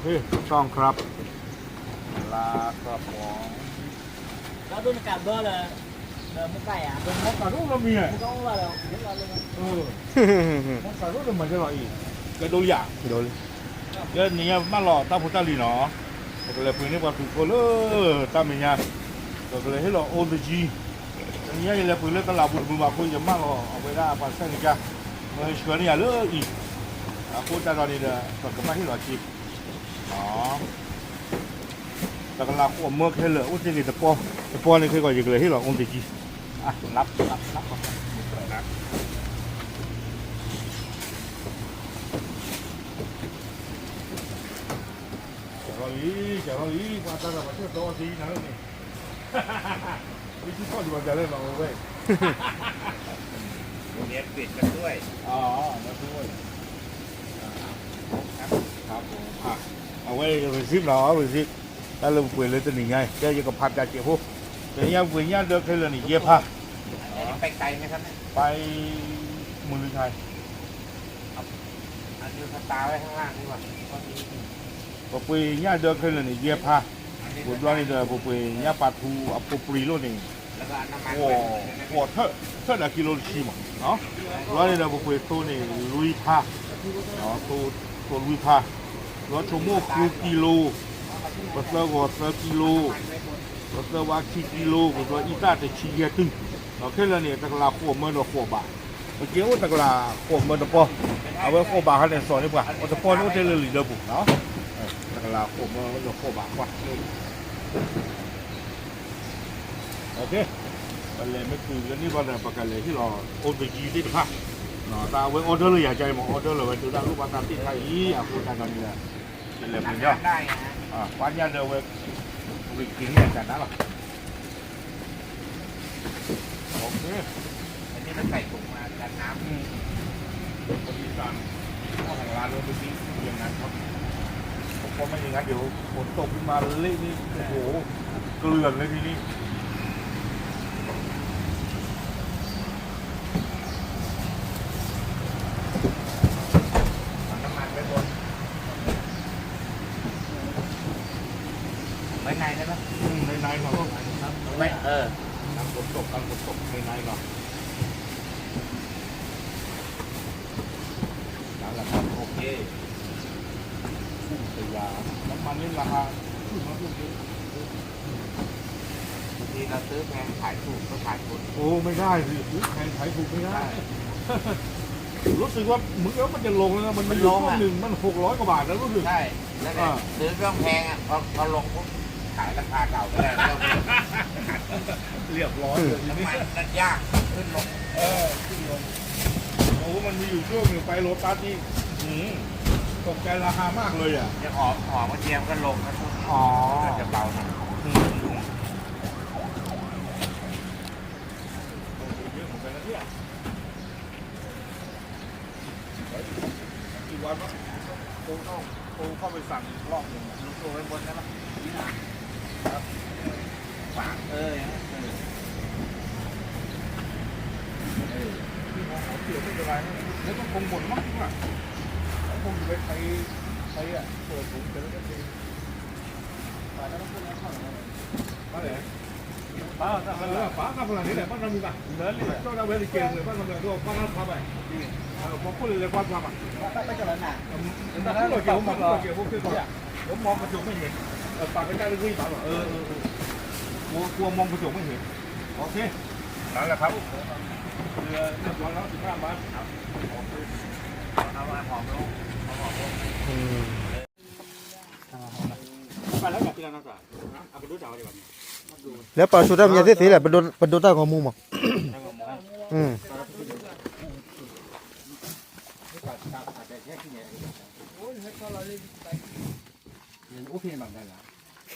เคต้องครับลากระป๋อง Đó tôi cảm ơn là là một cái à เป็นมอสซารุเรามีอะ không có là đâu biết là luôn เออมอสซารุเรามันจะอร่อยอีกกระดูกหยาโดนเดี๋ยวนี้มาหล่อตาพุตาลีเนาะก็เลยเพิ่งนี่ว่าคือโคเลตามเนี่ยก็เลยให้เราโอนตจีนี่ยังเลยเพิ่งเลยตลาดบุญบุญมาคุยจะมาหล่อเอาไปได้ภาษาเนี่ยมันชวนเนี่ยเลยอีกอะพูดตอนนี้เด้อก็มาให้เราจีเนาะแต่ก็ลาขวเมื่อแค่เลยอุ้ยจ đó là con lọc của mưa hay lửa út gì tập po tập po này khi gọi gì lửa hết rồi ông thì gì à lắp lắp lắp Ý, chào ý, qua ta là phải chết to tí nữa nè. Đi chứ có gì mà trả lời vào vậy. เรียนปิดกันด้วย อ๋อแล้วด้วย ครับ ครับผมอะ เอาไว้ไปซิบหรอไปซิบถ้าลงปุ๋ยเลยตัวหนึ่งไงเดี๋ยังกับพัดยาเจี๊ยบพวกแต่ยังปุ๋ยยังเดือดเลานี่เยียบผ้าไปไกลไหมครับไปมูลนิธิอันนี้ตาไว้ข้างล่างดีกว่าปปุยเนี่ยเดือดขึ้นเลยนี่เยียบผ้าปุ๋ยร้อนนี่เดือดปุ๋ยเนี่ยปลาทูอับปุ๋ยรุ่นนี้โอ้โหเธอเธอลกิโลชิมะเนาะร้อนนี่เดือดปุ๋ยตัวนี่ลุยผ้าเนาะตัวตัวลุยผ้า Лошому кило, после воса кило, после вакси кило, после ита те чия ты. Но кела не так ла хо мы до хо ба. Mà kéo ta là khổ mà đập bò, à với khổ bà hay là sò đi bà, ở đập bò nó thế là lì đâu bụng đó, ta là khổ mà đập khổ bà quá. Ok, bà lệ mới cười cái này bà lệ bà cái lệ thì lò ôn về gì đi được ha. ตาเว้ออเดอร์เลยอยากใจหมอออเดอร์เลยไว้ดูด้านลูกบาตาติดไทยอะพูดกันกันนี่แหละ เป็นเลยเป็นทำยอดได้นะฮะอะวันยาเดินไว้วิกินเนี่ยกันนะหรอโอเคอันนี้เราใส่ถุงมากันน้อืมคนอีสานเจ้าของร้านรถไปที่อย่างนั้นครับผมก็ไม่อย่างนั้นเดี๋ยวฝนตกขึ้นมาเละนี่โอ้โหเกลื่อนเลยทีนี้ำน้ำมันไว้บนไว้ ในได้ไหมอืมในในๆเราก็ไว้เออกันฝนตกกันฝนตกในในๆเรานั่นแหละครับโอเคพุ่งตัวยาน้ำมันนี่ราคาขึ้นมาขึ้นเยอะบางทีเราซื้อแพงขายถูกก็ขายถูกโอ้ไม่ได้สิซื้อแพงขายถูกไม่ได้รู้สึกว่าเหมือนกับมันจะลงแล้วนะมันมีอยู่ช่วงหนึ่งมันหกร้อยกว่าบาทแล้วรู้สึกใช่แล้วเนี่ยอ่าซื้อเครื่องแพงอะพอพอลงปุ๊บ ขายราคาเก่าไม่ได้แล้วเรียบร้อยเลยทีน้ำนี้ มันนั่นยากขึ้นลงเออขึ้นลงโอ้มันมีอยู่ช่วงหนึ่งไปโรตัสนี่หืมตกใจราคามากเลยอะ จะหอมหอมกระเทียมก็ลงนะทุกอ๋อจะเบาหน่อยอืมเยอะเหมือนกันนะเนี่ยกี่วันวะคงต้องคงเข้าไปสั่งอีกรอบหนึ่งลูกตัวไว้บนได้ปะ ฝากเออ พี่น้องเขาเกี่ยวไม่เป็นไรนะแล้วต้องคงบ่นมากว่าคงอยู่ไปไทยไทยอ่ะเปิดถุงเสร็จแล้วก็เทไปแล้วก็ขึ้นแล้วเข้ามาเลย ป้าป้าป้าป้าคนนี้แหละป้าทำมีป่ะเดินเลยต้องเอาไว้ในเกมเลยป้าทำอะไรด้วยป้าทำไปพอพูดเลยป้าทำอ่ะ Tại cho lớn à แต่ถ้าเราเ เกี่ยวพวกคืออนผมมองกกไม่เห็นปากใกล้ๆเลยพี่ปากเออกลัวกลัวมองกระจกไม่เห็น โอเค นั่นแหละครับเรือเรียบร้อยแล้วสิบห้าบาทครับเอามาหอมลงเอาหอมลงอืมไปแล้วกับพี่นาจ่าเอาไปดูจ่าดีกว่าแล้วปลาชูดำยาสีสีแหละเป็นโดนเป็นโดนต้ของมุมอะอืมความปลาดุนมาเปล่ามึงบ้นไหนวะมึงอะอย่ามามาพลาดนะ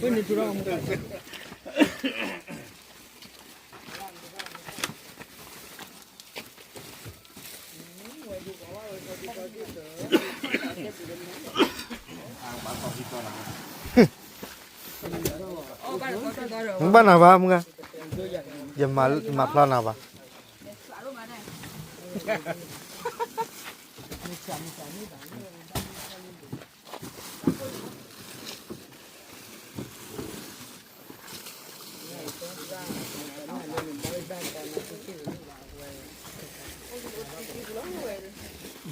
Quindi giuravo un po'. Không bắt nào vào, không ra Giờ mà mặt lo nào vào 哈哈哈哈哈！你干你干你干你！你干你干你！嗯。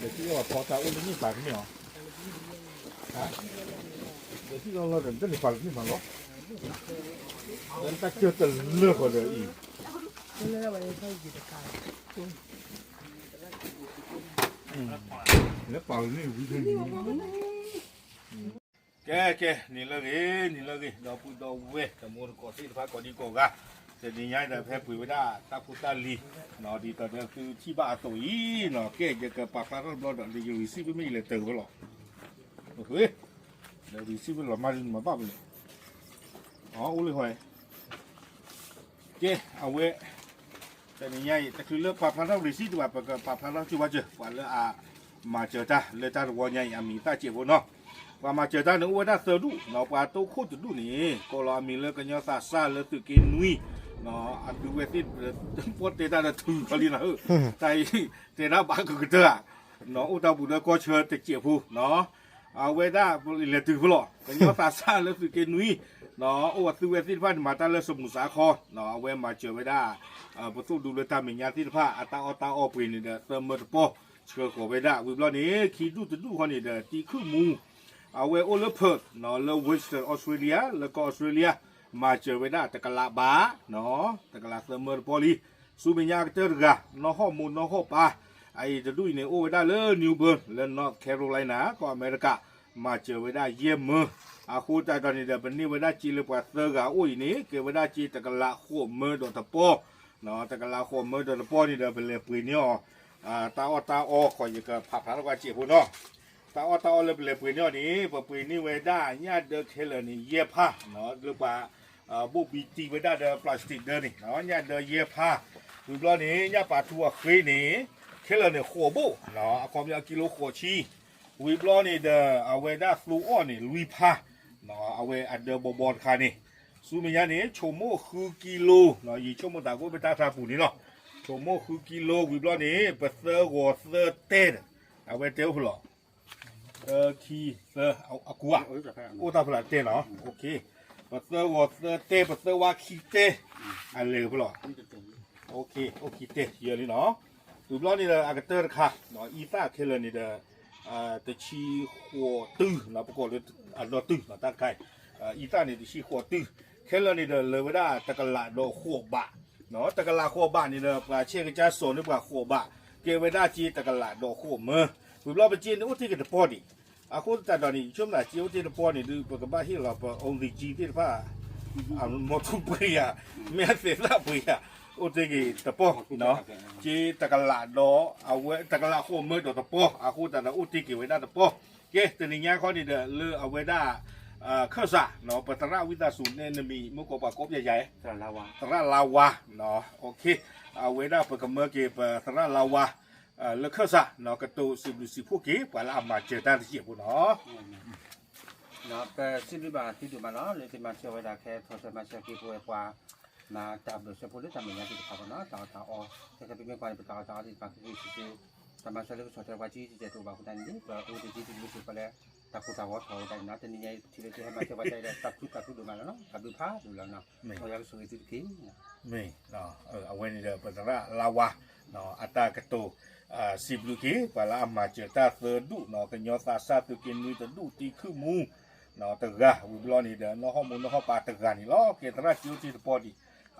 这些要包单，屋里人干什么？哎，这些老老人家里干什么？人家在搞这六合的。kè kè nhìn là gì nhìn là gì đó bụi đó quê cả mua có xin phải có đi cổ ga thì đi là phải bụi đó ta cũng ta lì. Nó đi ta được từ chi ba tuổi nó kè cái cái bạc lá nó đó đi dùng xí với mình là từ rồi. Để đi xí với lọ mà mà bao nhiêu ó uli hoài. Kè à แต่มัวก่อที่พักก่อนดีกว่าจะดีง่ายแต่แพ้ปุ๋ยไม่ได้ตาพุตาเนาะดีตอนนี้คือที่บ้านตัวอีเนาะแกจะกับปาปากเราเราเดี๋ยวรีซีไม่เลยเติมหรอกเฮ้ยเดี๋ยวรีซีไม่หล่อมาจนมาปเลยอ๋ออุ้ยหอยแกเอาไว้แต่นี่ง่าเลือกปากปากเรารีซีตัวปากปากปากเราที่ว่าเจอวันละอะมาเจอจ้าเลือกจ้าวันใหญ่อามีตาเจ็บเนาะว่ามาเจอด้านนึกว่าด้าเสือดูเนาะปลาโตโคตรดูนี่ก็รอมีเลิกกันยอซาซาเลิกตึกกินนุยเนาะอันดูเวทีปวดเตะด้าถือเขาลีนะเออใจเตะด้าบ้านก็เตอะเนาะอุตาบุตรก็เชิญตะเกียบผู้เนาะเอาไว้ได้เลยถือพลอกันยอซาซาเลิกตึกกินนุย เนาะโอ้ตัวเวทีพันมาตาเลิกสมุทรสาครเนาะเอาไว้มาเจอไว้ได้อ่าประตูดูเลยตามมีญาติผ้าอัตาอัตาออปีนี่เด้อเติมมือปอเชื่อขอไว้ได้วิบล้อนี้ขี่ดูจะดูคนนี้เด้อตีขึ้นมู เอาไว้โอเลเพิร์ดเนาะเลเวสเทิร์นออสเตรเลียแล้วก็ออสเตรเลียมาเจอไว้ได้ตะกลาบาเนาะตะกลาเสมอร์พอลีซูเปญาเตอร์กะเนาะข้อมูลเนาะข้อปาไอ้จะดูเนี่ยโอ้ไว้ได้เลยนิวเบิร์นและนอร์ทแคโรไลนาก็อเมริกา มาเจอไว้ได้เยี่ยมมืออาคูใจตอนนี้เดี๋ยวเป็นนี่ไว้ได้จีเลยกว่าเตอร์กะโอ้ยนี่เก็บไว้ได้จีตะกลาขั้วมือโดนตะโปเนาะตะกลาขั้วมือโดนตะโปนี่เดี๋ยวเป็นเลยปืนเนี่ยอ่าตาออตาออคอยอยู่กับผับพาแล้วก็จ็บหัวเนาะตาอตาอเลยเปลยปืนเนี่ยนี่ปปืนนี่เวด้าญาเดเคลนี่เย็บผ้าเนาะหรือว่าอ่าบุบีตีเวด้เดอพลาสติกเดนี่เนาะญาเดเย็บผ้าวิบล้อนี่ญาปาทัวเคยนี่เคลนี่หัวบุเนาะความยาวกิโลหัวชี วิบล้อนี่เดอเอาเวด้าฟลูออนนี่ลุยผ้าเนาะเอาเวอันเดบอบอลคานี่ซูมิยานี่ชั่วโมคือกิโลเนาะยี่ชั่วโมงตากูไปตาทาปูนี่เนาะชั่วโมคือกิโลวิบล้อนี่เปเซอร์วอเซอร์เต้เอาเวเต้หัวเออคีเซอร์เอาอากูอะโอ้ตาพลาเต้เนาะโอเคปัสเซอร์วอเซอร์เต้ปัสเซอร์วาคีเต้อันเลยพลอโอเคโอเคเต้เยอะเลยเนาะดูบล้อนี่เดออากาเตอร์ค่ะเนาะอีซ่าเคเลนี่เดอ อ่าตะชีหัวตื้อเนาะประกอบเลยอันดอตื้อเนาะตาไก่อ่าอีซ่านี่ตะชีหัวตื้อเคเลนี่เด้อเลยว่ได้ตะกะละดอหัวบะเนาะตะกะละหัวบะนี่เด้อปลาเชี่ยกจ้าโซนนี่ปล ô tê gì tập po nó chỉ tập là đó à quê tập là khô mới đó tập po à khu tập là ô tê gì với đó tập po cái từ nay nhá con đi được lừa à quê à khơ giả nó bật ra với ta sụn nên mình mua có bà cốp dài dài tập là wa tập là wa nó ok à quê đó bật cầm mơ kì bật tập là à lừa khơ giả nó cái tổ sự sự phu ký phải là mà chờ ta thì chịu của nó nó cái xin đi bà thì tụi bà nó lấy thì mà chơi với đà khe thôi mà chơi kia quê quá. na tablo sa pulit kami nanti kita kau na tahu tahu oh kita pilih kau yang bertahu tahu di pakai itu sih sama sekali saudara wajib di jatuh baku dan ini baru di jatuh dulu sih pada takut tahu tahu dan nanti ni ciri ciri macam macam ada takut takut dulu malah no tapi pa dulu no mau yang sulit itu kini ni no awen ada pertama lawah no ata ketu si blue ki pala amatir ta terdu no kenyota satu kini terdu tiku mu no tegah bulan ini no homo no hopa tegah ni lo kita rasa cuci terpodi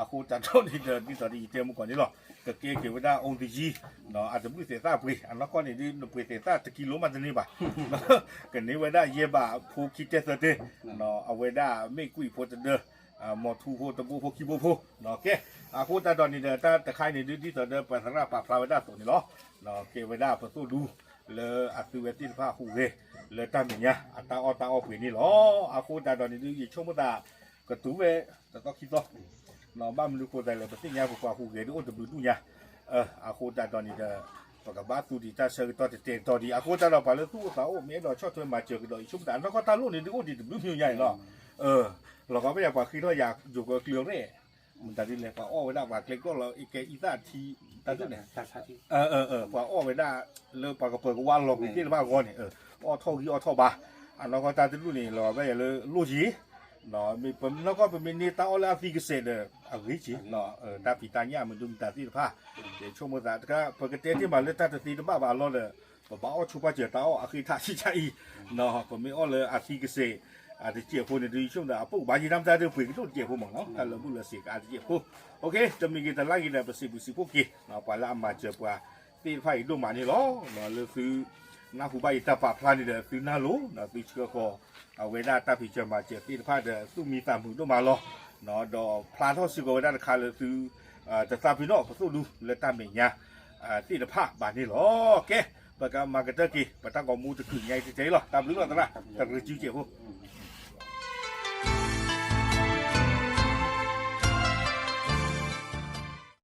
အခုတန်တော်နေတဲ့ဒီစရီတေမကနေလောကကေကေဝဒအုံဒီကြီးနော်အတပုစေတာပွေအနောက်ကနေဒီနပွေစေတာတကီလိုမတနေပါကနေဝဒရေပါဖူခိတဲ့စတဲ့နော်အဝဒမေကွီဖို့တဲ့မော်ထူဖို့တပူဖို့ခိဖို့ဖို့နော်ကဲအခုတတော်နေတဲ့တတခိုင်းနေဒီဒီစတဲ့ပသရပါဖလာဝဒဆိုနေလောနော်ကေဝဒပစုလူလေအသူဝတိဖာဟူဝေလေတမညာအတာအတာအပွေနေလောအခုတတော်နေဒီချုံမတာကတူဝဲတတော်ခိတော့ ตูดูเลอะตุเวติพาฮูเวเลตามิญาอะตาออตาออควีนี่เนาะอาโคตาดอนนี่ดิชมตากะตูเวตะตอโตเนาะบ้ามลูโคไดเลปะติญาปะฮูเวดิโอตะบูตุญาเอออาโคตาดอนนี่เดปกบ้าตูดีตาเชิงตัวเต็มตัวดีอากูจะเราไปเลยตู้สาวเมียเราชอบตัวมาเจอกันเลยชุบด่านแล้วก็ตาลูกนี่ดูดีดูผิวใหญ่เนาะเออเราก็ไม่อยากว่าคือเราอยากอยู่กับเกลียวเนี่มันต่ดีเลยว่าอ้อเวลาว่าเกลียวก็เราอีกแกอีตาทีตาตัวเนี่ยชาชาทีเออเออเออว่าอ้อเวลาเลิกปากกระเปิดก็ว่าลงที่บ้านก่อนเนี่ยเอออ้อท่อกี่อ้อท่อบ้าอันเราก็ตาตัวลูกนี่เราก็อย่าเลยลูกจีเนาะมีผมแล้เป็นนี่เราวิจิเนาะเออตาปีตาเนี่ยมันดูตาที่ผ้าเดี๋ยวช่วงเมื่อไหร่ก็ปกติที่มาเลือกตั้งตีนบ้าบาล้อเลยบอกว่าชุบเจียต้าอยากรู้จี nó mình vẫn nó có mình nên tao là phi cái xe là ở ghế chỉ nó ta phi ta nhà mình đừng ta gì pha để cho một giá cả bởi cái tết mà lên ta thì nó bảo bảo lo là bảo chú ba 姐到啊，可以他去 chạy，那我们二了啊，是个谁？啊，这结婚的对象的啊，不，把你他们在这回都结婚嘛，喏，那了不了谁啊？结婚，OK，咱们给他拉起来不是不是不给，那把拉嘛结不啊？对，反正都买你咯，那了是。 နာဟူပိုင်တပဖလာနေတယ်ပြူနာလို့နော်ပြီးချေခေါ်ဝေဒတပိချမကျပြတဖတ်တဲ့သူမီတမှုတို့မှာလောနော်တော့ဖလာတော့စီကိုဝေဒတခါလို့သူအာတသပိနောပစုလူလက်တမညာအာတိတဖပါနေလောကဲပကမာကတကီပတကောမူတခုညိုက်တဲလောတဘလူးလောတလားတကရကျူးကျဟုတ်